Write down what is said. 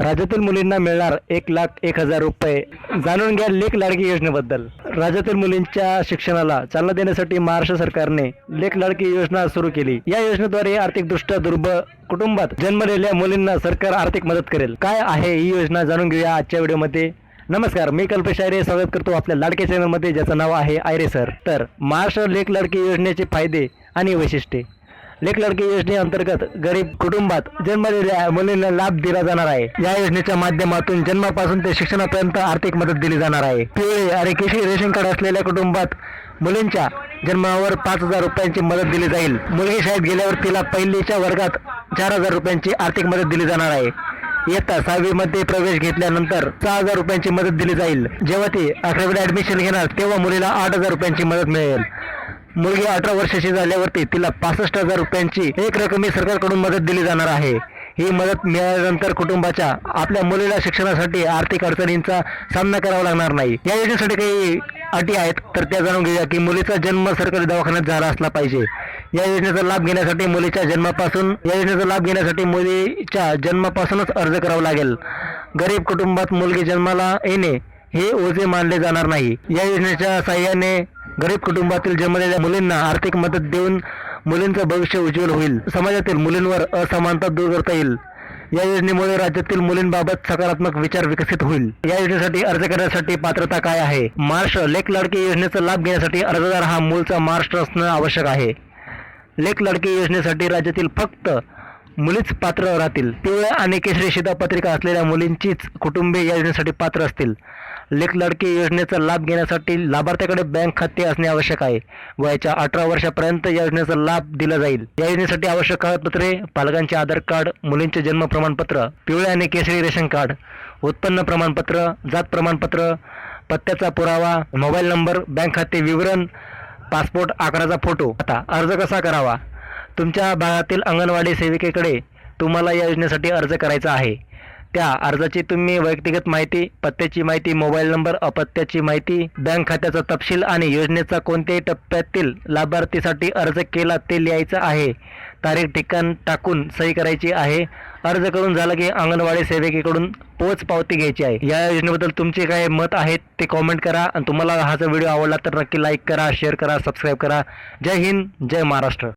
राज्यातील मुलींना मिळणार एक लाख एक हजार रुपये. जाणून घ्या लेख लाडकी योजनेबद्दल. राज्यातील मुलींच्या शिक्षणाला चालना देण्यासाठी महाराष्ट्र सरकारने लेख लाडकी योजना सुरू केली. या योजनेद्वारे आर्थिकदृष्ट्या दुर्बळ कुटुंबात जन्मलेल्या मुलींना सरकार आर्थिक मदत करेल. काय आहे ही योजना जाणून घेऊया आजच्या व्हिडिओमध्ये. नमस्कार मी कल्पेश आयरे. स्वागत करतो आपल्या लाडके चॅनलमध्ये ज्याचं नाव आहे आयरे सर. तर महाराष्ट्र लेख लाडकी योजनेचे फायदे आणि वैशिष्ट्ये. लेख लडकी योजनेअंतर्गत गरीब कुटुंबात जन्मलेल्या मुलींना लाभ दिला जाणार आहे. या योजनेच्या माध्यमातून जन्मापासून ते शिक्षणापर्यंत आर्थिक मदत दिली जाणार आहे. पिवळे आणि केशरी रेशन कार्ड असलेल्या कुटुंबात मुलींच्या जन्मावर पाच हजार रुपयांची मदत दिली जाईल. मुलगी शाळेत गेल्यावर तिला पहिलीच्या वर्गात चार हजार रुपयांची आर्थिक मदत दिली जाणार आहे. इयत्ता सहावीमध्ये प्रवेश घेतल्यानंतर सहा हजार रुपयांची मदत दिली जाईल. जेव्हा ती अकरावीला ऍडमिशन घेणार तेव्हा मुलीला आठ हजार रुपयांची मदत मिळेल. मुलगी अठरा वर्षाची झाल्यावरती तिला पासष्ट हजार रुपयांची एक रकमी सरकारकडून मदत दिली जाणार आहे. ही मदत मिळाल्यानंतर कुटुंबाच्या आपल्या मुलीला शिक्षणासाठी आर्थिक अडचणींचा सामना करावा लागणार नाही. या योजनेसाठी काही अटी आहेत तर त्या जाणून घेऊया की मुलीचा जन्म सरकारी दवाखान्यात झाला असला पाहिजे. या योजनेचा लाभ घेण्यासाठी मुलीच्या जन्मापासून या योजनेचा लाभ घेण्यासाठी मुलीच्या जन्मापासूनच अर्ज करावा लागेल. गरीब कुटुंबात मुलगी जन्माला येणे हे ओझे मानले जाणार नाही. या योजनेच्या साह्याने गरीब कुटुंबातील जन्मलेल्या मुलींना आर्थिक मदत देऊन मुलींचं भविष्य उज्ज्वल होईल. समाजातील मुलींवर असमानता दूर करता येईल. या योजनेमुळे राज्यातील मुलींबाबत सकारात्मक विचार विकसित होईल. या योजनेसाठी अर्ज करण्यासाठी पात्रता काय आहे? महाराष्ट्र लेख लाडकी योजनेचा लाभ घेण्यासाठी अर्जदार हा मूळचा महाराष्ट्र असणं आवश्यक आहे. लेख लाडकी योजनेसाठी राज्यातील फक्त मुलीच पात्र राहतील. पिवळ्या आणि केशरी शिधापत्रिका असलेल्या मुलींचीच कुटुंबे या योजनेसाठी पात्र असतील. लेख लाडकी योजनेचा लाभ घेण्यासाठी लाभार्थ्याकडे बँक खाते असणे आवश्यक आहे. वयाच्या अठरा वर्षापर्यंत या योजनेचा लाभ दिला जाईल. या योजनेसाठी आवश्यक कागदपत्रे पालकांचे आधार कार्ड मुलींचे जन्म प्रमाणपत्र पिवळे आणि केशरी रेशन कार्ड उत्पन्न प्रमाणपत्र जात प्रमाणपत्र पत्त्याचा पुरावा मोबाईल नंबर बँक खाते विवरण पासपोर्ट आकाराचा फोटो. आता अर्ज कसा करावा? तुमच्या भागातील अंगणवाडी सेविकेकडे तुम्हाला या योजनेसाठी अर्ज करायचा आहे. त्या अर्जाची तुम्ही व्यक्तिगत माहिती पत्त्याची माहिती मोबाईल नंबर अपत्याची माहिती बँक खात्याचा तपशील आणि योजनेचा कोणत्याही टप्प्यातील लाभार्थीसाठी अर्ज केला ते लिहायचं आहे. तारीख ठिकाण टाकून सही करायची आहे. अर्ज करून झालं की अंगणवाडी सेविकेकडून पोच पावती घ्यायची आहे. या योजनेबद्दल तुमचे काय मत आहेत ते कॉमेंट करा आणि तुम्हाला हा जर व्हिडिओ आवडला तर नक्की लाईक करा शेअर करा सबस्क्राईब करा. जय हिंद जय महाराष्ट्र.